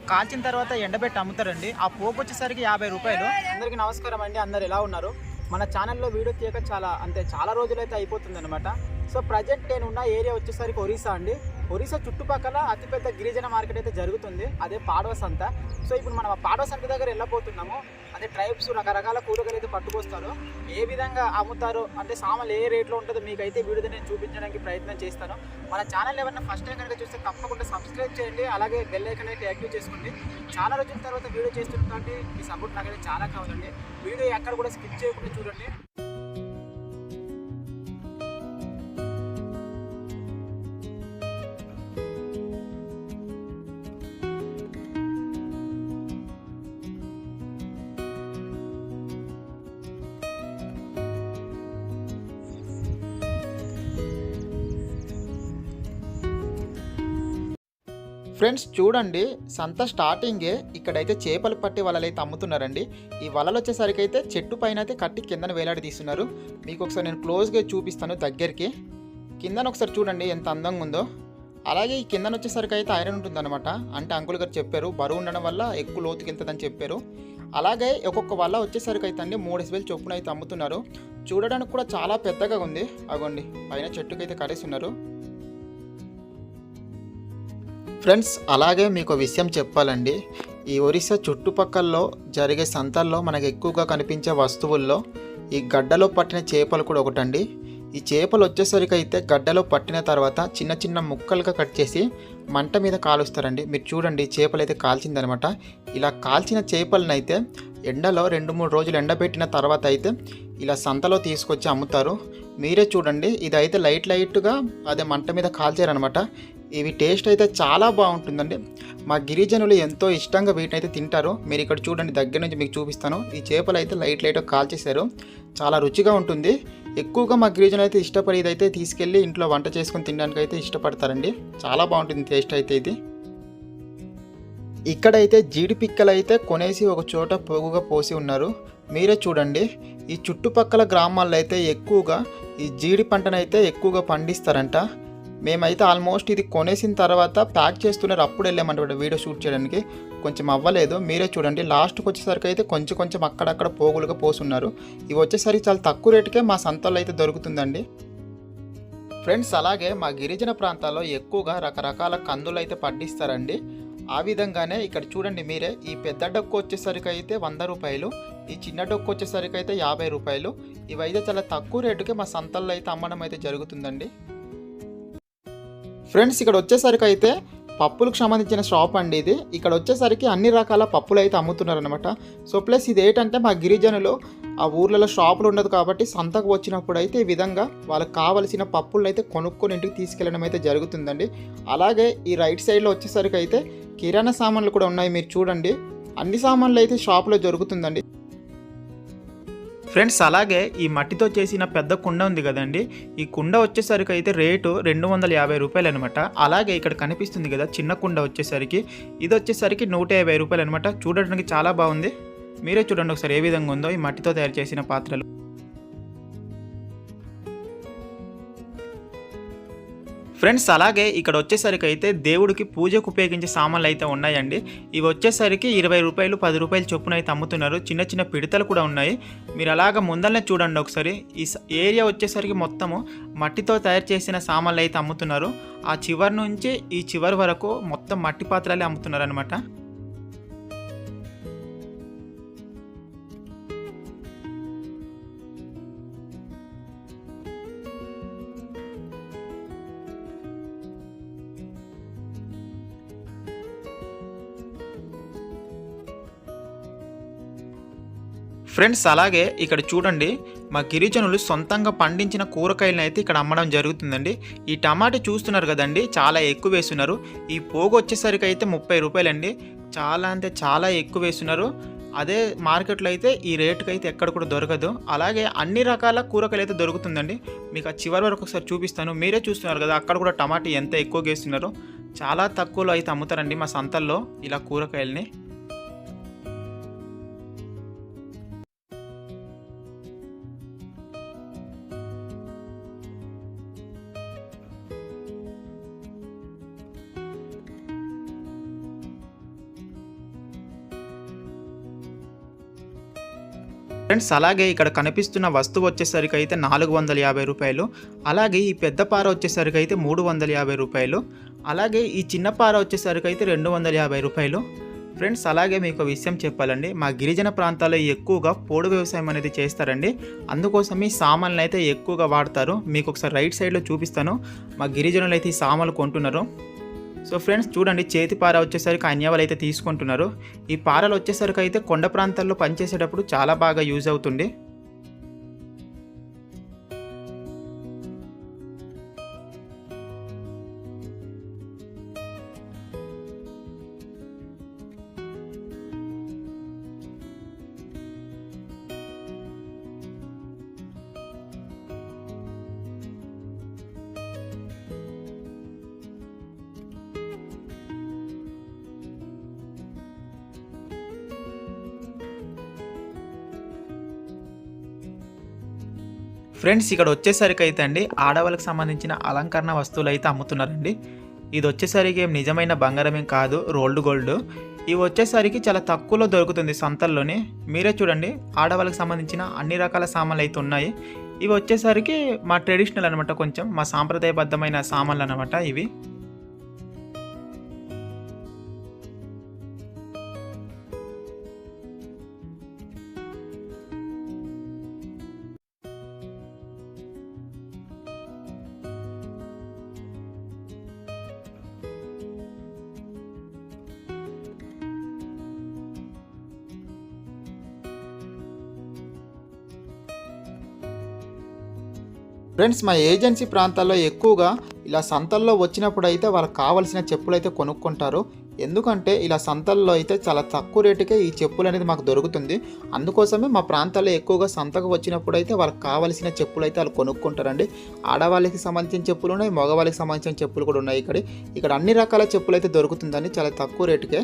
కాల్చిన తర్వాత ఎండబెట్టి అమ్ముతారండి. ఆ పోపు వచ్చేసరికి యాభై రూపాయలు. అందరికీ నమస్కారం అండి. అందరు ఎలా ఉన్నారు? మన ఛానల్లో వీడియో తీయక చాలా అంతే చాలా రోజులైతే అయిపోతుంది అనమాట సో ప్రజెంట్ నేను ఉన్న ఏరియా వచ్చేసరికి ఒరిస్సా అండి. ఒరిస్సా చుట్టుపక్కల అతిపెద్ద గిరిజన మార్కెట్ అయితే జరుగుతుంది. అదే పాడవ సంత. సో ఇప్పుడు మనం ఆ పాడవ సంత దగ్గర వెళ్ళబోతున్నాము. అదే ట్రైబ్స్ రకరకాల కూరగాయలు అయితే పట్టుకొస్తారు. ఏ విధంగా అమ్ముతారో? అంటే సామాన్లు ఏ రేట్లో ఉంటుందో మీకైతే వీడియో నేను చూపించడానికి ప్రయత్నం చేస్తాను. మన ఛానల్ ఎవరైనా ఫస్ట్ టైం కనుక చూస్తే తప్పకుండా సబ్స్క్రైబ్ చేయండి. అలాగే బెల్ ఐకన్ అయితే యాక్టివ్ చేసుకోండి. చాలా రోజుల తర్వాత వీడియో చేస్తుంటే కాబట్టి మీ సపోర్ట్ నాకైతే చాలా కావాలండి. వీడియో ఎక్కడ కూడా స్కిప్ చేయకుండా చూడండి. ఫ్రెండ్స్ చూడండి సంత స్టార్టింగే ఇక్కడైతే చేపలు పట్టి వలలు అయితే అమ్ముతున్నారండి. ఈ వలలు వచ్చేసరికి అయితే చెట్టు పైన అయితే కట్టి కిందన వేలాడి తీస్తున్నారు. మీకు ఒకసారి నేను క్లోజ్గా చూపిస్తాను దగ్గరికి. కిందన ఒకసారి చూడండి ఎంత అందంగా ఉందో. అలాగే ఈ కిందన వచ్చేసరికి అయితే ఐరన్ ఉంటుందన్నమాట. అంటే అంకుల్ గారు చెప్పారు బరువు ఉండడం వల్ల ఎక్కువ లోతుకి వెళ్తుందని చెప్పారు. అలాగే ఒక్కొక్క వల్ల వచ్చేసరికి అయితే అండి మూడు వేలు చొప్పున అయితే అమ్ముతున్నారు. చూడడానికి కూడా చాలా పెద్దగా ఉంది. అగోండి పైన చెట్టుకైతే కరేస్తున్నారు ఫ్రెండ్స్ అలాగే మీకు ఒక విషయం చెప్పాలండి. ఈ ఒరిస్సా చుట్టుపక్కల్లో జరిగే సంతల్లో మనకు ఎక్కువగా కనిపించే వస్తువుల్లో ఈ గడ్డలో పట్టిన చేపలు కూడా ఒకటండి. ఈ చేపలు వచ్చేసరికి అయితే గడ్డలో పట్టిన తర్వాత చిన్న చిన్న ముక్కలుగా కట్ చేసి మంట మీద కాలుస్తారండి. మీరు చూడండి చేపలు అయితే కాల్చిందనమాట. ఇలా కాల్చిన చేపలను అయితే ఎండలో రెండు మూడు రోజులు ఎండబెట్టిన తర్వాత అయితే ఇలా సంతలో తీసుకొచ్చి అమ్ముతారు. మీరే చూడండి ఇదైతే లైట్ లైట్గా అదే మంట మీద కాల్చారనమాట. ఇవి టేస్ట్ అయితే చాలా బాగుంటుందండి. మా గిరిజనులు ఎంతో ఇష్టంగా వీటిని అయితే తింటారు. మీరు ఇక్కడ చూడండి దగ్గర నుంచి మీకు చూపిస్తాను. ఈ చేపలు అయితే లైట్ లైట్గా కాల్చేశారు. చాలా రుచిగా ఉంటుంది. ఎక్కువగా మా గిరిజనులు అయితే ఇష్టపడి ఇదైతే తీసుకెళ్ళి ఇంట్లో వంట చేసుకొని తినడానికి అయితే ఇష్టపడతారండి. చాలా బాగుంటుంది టేస్ట్ అయితే ఇది. ఇక్కడైతే జీడిపిక్కలు అయితే కొనేసి ఒక చోట పొగుగా పోసి ఉన్నారు. మీరే చూడండి. ఈ చుట్టుపక్కల గ్రామాల్లో అయితే ఎక్కువగా ఈ జీడి పంటనైతే ఎక్కువగా పండిస్తారంట. మేమైతే ఆల్మోస్ట్ ఇది కొనేసిన తర్వాత ప్యాక్ చేస్తున్నారు. అప్పుడు వెళ్ళామంట వీడియో షూట్ చేయడానికి. కొంచెం అవ్వలేదు. మీరే చూడండి. లాస్ట్కి వచ్చేసరికి అయితే కొంచెం కొంచెం అక్కడక్కడ పోగులుగా పోసున్నారు. ఇవి వచ్చేసరికి చాలా తక్కువ రేటుకే మా సంతలో అయితే దొరుకుతుందండి. ఫ్రెండ్స్ అలాగే మా గిరిజన ప్రాంతాల్లో ఎక్కువగా రకరకాల కందులు అయితే పండిస్తారండి ఆ విధంగానే ఇక్కడ చూడండి మీరే. ఈ పెద్ద డొక్కు వచ్చేసరికి అయితే వంద రూపాయలు. ఈ చిన్న డొక్కు వచ్చేసరికి అయితే యాభై రూపాయలు. ఇవైతే చాలా తక్కువ రేటుకే మా సంతల్లో అయితే అమ్మడం అయితే జరుగుతుందండి. ఫ్రెండ్స్ ఇక్కడ వచ్చేసరికి అయితే పప్పులకు సంబంధించిన షాప్ అండి ఇది. ఇక్కడ వచ్చేసరికి అన్ని రకాల పప్పులు అయితే అమ్ముతున్నారనమాట సో ప్లస్ ఇది ఏంటంటే మా గిరిజనులు ఆ ఊర్లలో షాపులు ఉండదు కాబట్టి సంతకు వచ్చినప్పుడు అయితే ఈ విధంగా వాళ్ళకి కావలసిన పప్పులను అయితే కొనుక్కొని ఇంటికి తీసుకెళ్ళడం అయితే జరుగుతుందండి. అలాగే ఈ రైట్ సైడ్లో వచ్చేసరికి అయితే కిరాణా సామాన్లు కూడా ఉన్నాయి మీరు చూడండి. అన్ని సామాన్లు అయితే షాప్లో జరుగుతుందండి ఫ్రెండ్స్ అలాగే ఈ మట్టితో చేసిన పెద్ద కుండ ఉంది కదండి. ఈ కుండ వచ్చేసరికి అయితే రేటు రెండు వందల యాభై రూపాయలు అనమాట అలాగే ఇక్కడ కనిపిస్తుంది కదా చిన్న కుండ వచ్చేసరికి. ఇది వచ్చేసరికి నూట యాభై రూపాయలు అనమాట చూడడానికి చాలా బాగుంది. మీరే చూడండి ఒకసారి ఏ విధంగా ఉందో ఈ మట్టితో తయారు చేసిన పాత్రలు. ఫ్రెండ్స్ అలాగే ఇక్కడ వచ్చేసరికి అయితే దేవుడికి పూజకు ఉపయోగించే సామాన్లు అయితే ఉన్నాయండి. ఇవి వచ్చేసరికి ఇరవై రూపాయలు పది రూపాయలు చొప్పున అయితే అమ్ముతున్నారు. చిన్న చిన్న పిడతలు కూడా ఉన్నాయి. మీరు అలాగ ముందరనే చూడండి ఒకసారి. ఈ ఏరియా వచ్చేసరికి మొత్తము మట్టితో తయారు చేసిన సామాన్లు అయితే అమ్ముతున్నారు. ఆ చివరి నుంచి ఈ చివరి వరకు మొత్తం మట్టి పాత్రలే అమ్ముతున్నారు అనమాట ఫ్రెండ్స్ అలాగే ఇక్కడ చూడండి మా గిరిజనులు సొంతంగా పండించిన కూరగాయలను అయితే ఇక్కడ అమ్మడం జరుగుతుందండి. ఈ టమాటా చూస్తున్నారు కదండి చాలా ఎక్కువ వేస్తున్నారు. ఈ పోగు వచ్చేసరికి అయితే ముప్పై రూపాయలండి. చాలా అంటే చాలా ఎక్కువ వేస్తున్నారు. అదే మార్కెట్లో అయితే ఈ రేటుకి అయితే ఎక్కడ కూడా దొరకదు. అలాగే అన్ని రకాల కూరగాయలు అయితే దొరుకుతుందండి. మీకు ఆ చివరి వరకు ఒకసారి చూపిస్తాను. మీరే చూస్తున్నారు కదా అక్కడ కూడా టమాటా ఎంత ఎక్కువ వేస్తున్నారు. చాలా తక్కువలో అయితే అమ్ముతారండి మా సంతల్లో ఇలా కూరగాయల్ని. ఫ్రెండ్స్ అలాగే ఇక్కడ కనిపిస్తున్న వస్తువు వచ్చేసరికి అయితే నాలుగు వందల యాభై రూపాయలు. అలాగే ఈ పెద్ద పార వచ్చేసరికి అయితే మూడు వందల యాభై రూపాయలు. అలాగే ఈ చిన్న పార వచ్చేసరికి అయితే రెండు వందల యాభై రూపాయలు. ఫ్రెండ్స్ అలాగే మీకు విషయం చెప్పాలండి. మా గిరిజన ప్రాంతాల్లో ఎక్కువగా పోడు వ్యవసాయం అనేది చేస్తారండి. అందుకోసం ఈ సామాన్లు అయితే ఎక్కువగా వాడతారు. మీకు ఒకసారి రైట్ సైడ్లో చూపిస్తాను. మా గిరిజనులు అయితే ఈ సామాన్లు కొంటున్నారు. సో ఫ్రెండ్స్ చూడండి చేతి పార వచ్చేసరికి అన్యవాళ్ళు అయితే తీసుకుంటున్నారు. ఈ పారలు వచ్చేసరికి అయితే కొండ ప్రాంతాల్లో పనిచేసేటప్పుడు చాలా బాగా యూజ్ అవుతుంది. ఫ్రెండ్స్ ఇక్కడ వచ్చేసరికి అయితే అండి ఆడవాళ్ళకి సంబంధించిన అలంకరణ వస్తువులు అయితే అమ్ముతున్నారండి. ఇది వచ్చేసరికి ఏం నిజమైన బంగారం ఏం కాదు రోల్డ్ గోల్డ్. ఇవి వచ్చేసరికి చాలా తక్కువలో దొరుకుతుంది సంతల్లోనే. మీరే చూడండి ఆడవాళ్ళకి సంబంధించిన అన్ని రకాల సామాన్లు అయితే ఉన్నాయి. ఇవి వచ్చేసరికి మా ట్రెడిషనల్ అనమాట కొంచెం మా సాంప్రదాయబద్ధమైన సామాన్లు అనమాట ఇవి. ఫ్రెండ్స్ మా ఏజెన్సీ ప్రాంతాల్లో ఎక్కువగా ఇలా సంతల్లో వచ్చినప్పుడు అయితే వాళ్ళకి కావాల్సిన చెప్పులు అయితే కొనుక్కుంటారు. ఎందుకంటే ఇలా సంతల్లో అయితే చాలా తక్కువ రేటుకే ఈ చెప్పులు అనేది మాకు దొరుకుతుంది. అందుకోసమే మా ప్రాంతాల్లో ఎక్కువగా సంతకు వచ్చినప్పుడు అయితే వాళ్ళకి కావాల్సిన చెప్పులు అయితే వాళ్ళు కొనుక్కుంటారండి. ఆడవాళ్ళకి సంబంధించిన చెప్పులు ఉన్నాయి మగవాళ్ళకి సంబంధించిన చెప్పులు కూడా ఉన్నాయి ఇక్కడ. ఇక్కడ అన్ని రకాల చెప్పులు అయితే దొరుకుతుందండి చాలా తక్కువ రేటుకే.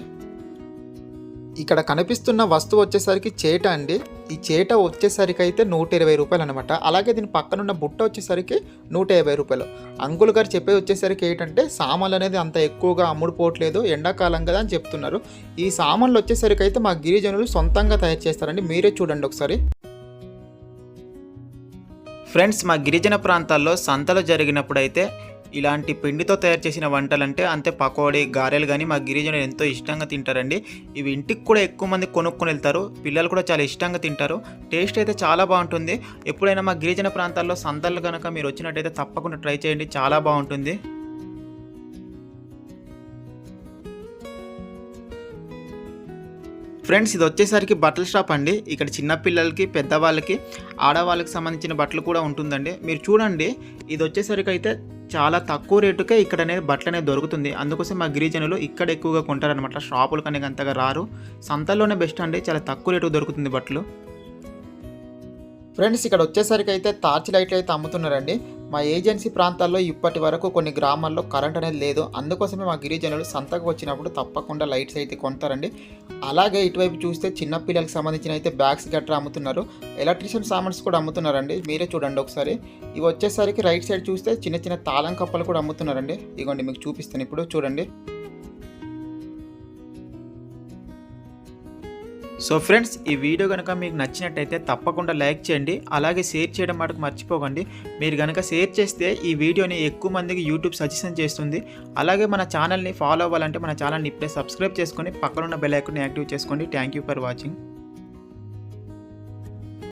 ఇక్కడ కనిపిస్తున్న వస్తువు వచ్చేసరికి చేట అండి. ఈ చేట వచ్చేసరికి అయితే నూట ఇరవై రూపాయలు అనమాట అలాగే దీని పక్కనున్న బుట్ట వచ్చేసరికి నూట యాభై రూపాయలు. అంకుల్ గారు చెప్పేది వచ్చేసరికి ఏంటంటే సామాన్లు అనేది అంత ఎక్కువగా అమ్ముడుపోవట్లేదు ఎండాకాలం కదా అని చెప్తున్నారు. ఈ సామాన్లు వచ్చేసరికి అయితే మా గిరిజనులు సొంతంగా తయారు చేస్తారండి మీరే చూడండి ఒకసారి. ఫ్రెండ్స్ మా గిరిజన ప్రాంతాల్లో సంతలు జరిగినప్పుడు అయితే ఇలాంటి పిండితో తయారు చేసిన వంటలంటే అంతే పకోడీ గారెలు కానీ మా గిరిజనులు ఎంతో ఇష్టంగా తింటారండి. ఇవి ఇంటికి కూడా ఎక్కువ మంది కొనుక్కొని వెళ్తారు. పిల్లలు కూడా చాలా ఇష్టంగా తింటారు. టేస్ట్ అయితే చాలా బాగుంటుంది. ఎప్పుడైనా మా గిరిజన ప్రాంతాల్లో సందర్లు కనుక మీరు వచ్చినట్టయితే తప్పకుండా ట్రై చేయండి. చాలా బాగుంటుంది. ఫ్రెండ్స్ ఇది వచ్చేసరికి బట్టల షాప్ అండి. ఇక్కడ చిన్నపిల్లలకి పెద్దవాళ్ళకి ఆడవాళ్ళకి సంబంధించిన బట్టలు కూడా ఉంటుందండి. మీరు చూడండి. ఇది వచ్చేసరికి అయితే చాలా తక్కువ రేటుకే ఇక్కడ అనేది బట్టలు అనేది దొరుకుతుంది. అందుకోసం మా గిరిజనులు ఇక్కడ ఎక్కువగా కొంటారనమాట షాపులు కనుక అంతగా రారు. సంతల్లోనే బెస్ట్ అండి. చాలా తక్కువ రేటుకు దొరుకుతుంది బట్టలు. ఫ్రెండ్స్ ఇక్కడ వచ్చేసరికి అయితే టార్చ్ లైట్లు అయితే అమ్ముతున్నారండి. మా ఏజెన్సీ ప్రాంతాల్లో ఇప్పటి వరకు కొన్ని గ్రామాల్లో కరెంట్ అనేది లేదు. అందుకోసమే మా గిరిజనులు సంతకు వచ్చినప్పుడు తప్పకుండా లైట్స్ అయితే కొంటారండి. అలాగే ఇటువైపు చూస్తే చిన్నపిల్లలకు సంబంధించిన అయితే బ్యాగ్స్ గట్రా అమ్ముతున్నారు. ఎలక్ట్రీషియన్ సామాన్స్ కూడా అమ్ముతున్నారండి. మీరే చూడండి ఒకసారి. ఇవి వచ్చేసరికి రైట్ సైడ్ చూస్తే చిన్న చిన్న తాళం కప్పలు కూడా అమ్ముతున్నారండి. ఇగోండి మీకు చూపిస్తాను. ఇప్పుడు చూడండి. సో ఫ్రెండ్స్ ఈ వీడియో కనుక మీకు నచ్చినట్టయితే తప్పకుండా లైక్ చేయండి అలాగే షేర్ చేయడం మటుకు మర్చిపోకండి. మీరు కనుక షేర్ చేస్తే ఈ వీడియోని ఎక్కువ మందికి యూట్యూబ్ సజెషన్ చేస్తుంది. అలాగే మన ఛానల్ని ఫాలో అవ్వాలంటే మన ఛానల్ని ఇప్పుడే సబ్స్క్రైబ్ చేసుకొని పక్కనున్న బెల్ ఐకాన్ని యాక్టివ్ చేసుకోండి. Thank you for watching.